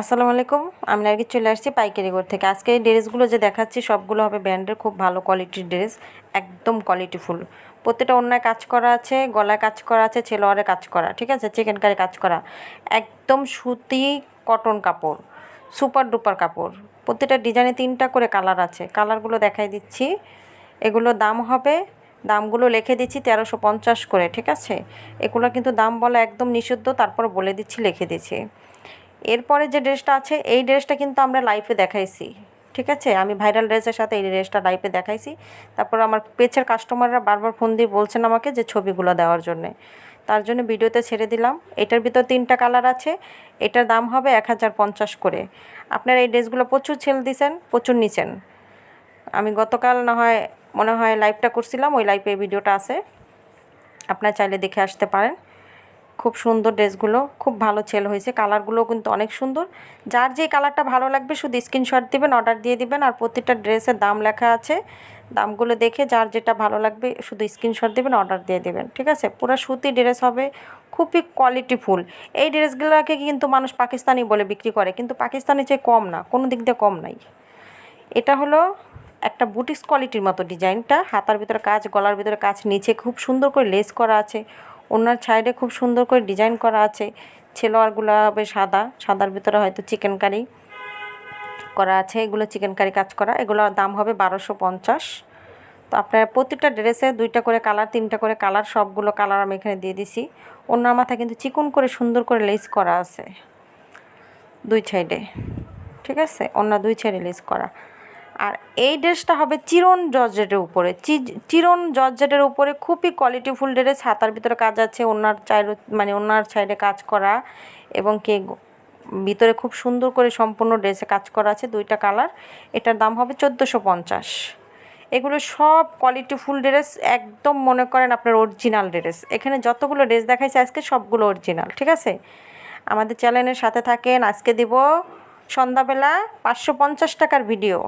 আসসালামু আলাইকুম, আমি নার্গিস চলে আসছি পাইকারি ঘর থেকে। আজকে এই ড্রেসগুলো যে দেখাচ্ছি, সবগুলো হবে ব্র্যান্ডের, খুব ভালো কোয়ালিটির ড্রেস, একদম কোয়ালিটিফুল প্রত্যেকটা অন্যায় কাজ করা আছে, গলায় কাজ করা আছে ছেলোয়ারে কাজ করা, ঠিক আছে? চিকেন কারি কাজ করা। একদম সুতি কটন কাপড়, সুপার ডুপার কাপড়। প্রত্যেকটা ডিজাইনে তিনটা করে কালার আছে। কালারগুলো দেখাই দিচ্ছি। এগুলো দাম হবে, দামগুলো লিখে দিচ্ছি তেরোশো পঞ্চাশ করে, ঠিক আছে? এগুলো কিন্তু দাম বলা একদম নিষিদ্ধ, তারপর বলে দিচ্ছি, লিখে দিচ্ছি। এরপরে যে ড্রেসটা আছে, এই ড্রেসটা কিন্তু আমরা লাইভে দেখাইছি। ঠিক আছে? আমি ভাইরাল ড্রেসের সাথে এই ড্রেসটা লাইভে দেখাইছি। তারপর আমার পেজের কাস্টমাররা বারবার ফোন দিয়ে বলছেন আমাকে যে ছবিগুলো দেওয়ার জন্যে। তার জন্য ভিডিওতে ছেড়ে দিলাম। এটার ভিতর তিনটা কালার আছে। এটার দাম হবে এক হাজার পঞ্চাশ করে। আপনারা এই ড্রেসগুলো প্রচুর ছেল দিছেন, প্রচুর নিছেন। আমি গতকাল না হয়, মনে হয় লাইভটা করছিলাম, ওই লাইভে ভিডিওটা আছে। আপনারা চাইলে দেখে আসতে পারেন। খুব সুন্দর ড্রেসগুলো, খুব ভালো সেল হয়েছে। কালারগুলোও কিন্তু অনেক সুন্দর। যার যে কালারটা ভালো লাগবে শুধু স্ক্রিনশট দিবেন অর্ডার দিয়ে দিবেন আর প্রতিটা ড্রেসের দাম লেখা আছে। দামগুলো দেখে যার যেটা ভালো লাগবে শুধু স্ক্রিনশট দেবেন অর্ডার দিয়ে দেবেন, ঠিক আছে? পুরো সুতি ড্রেস হবে, খুবই কোয়ালিটিফুল এই ড্রেসগুলোকে কিন্তু মানুষ পাকিস্তানি বলে বিক্রি করে, কিন্তু পাকিস্তানি চেয়ে কম না, কোনো দিক দিয়ে কম নাই। এটা হলো একটা বুটিক্স কোয়ালিটির মতো ডিজাইনটা হাতার ভিতরে কাজ, গলার ভিতরে কাজ, নিচে খুব সুন্দর করে লেস করা আছে। ওনার সাইডে খুব সুন্দর করে ডিজাইন করা আছে। ছেলোয়ারগুলো হবে সাদা, সাদার ভিতরে হয়তো চিকেন কারি করা আছে। এগুলো চিকেন কারি কাজ করা। এগুলোর দাম হবে বারোশো পঞ্চাশ। তো আপনার প্রতিটা ড্রেসে দুইটা করে কালার, তিনটা করে কালার, সবগুলো কালার আমি এখানে দিয়ে দিছি। ওনার মাথা কিন্তু চিকন করে সুন্দর করে লেস করা আছে। দুই সাইডে ঠিক আছে? অন্য দুই সাইডে লেস করা। আর এই ড্রেসটা হবে চিরন জর্জেটের উপরে। চিরন জর্জেটের উপরে খুবই কোয়ালিটিফুল ড্রেস হাতার ভিতরে কাজ আছে, ওনার চাই মানে ওনার সাইডে কাজ করা এবং কে ভিতরে খুব সুন্দর করে সম্পূর্ণ ড্রেসে কাজ করা আছে দুইটা কালার। এটার দাম হবে চোদ্দোশো পঞ্চাশ। এগুলো সব কোয়ালিটিফুল ড্রেস একদম মনে করেন আপনার অরিজিনাল ড্রেস এখানে যতগুলো ড্রেস দেখাইছে আজকে সবগুলো অরিজিনাল ঠিক আছে? আমাদের চ্যানেলের সাথে থাকেন, আজকে দিব সন্ধ্যাবেলা পাঁচশো পঞ্চাশ টাকার ভিডিও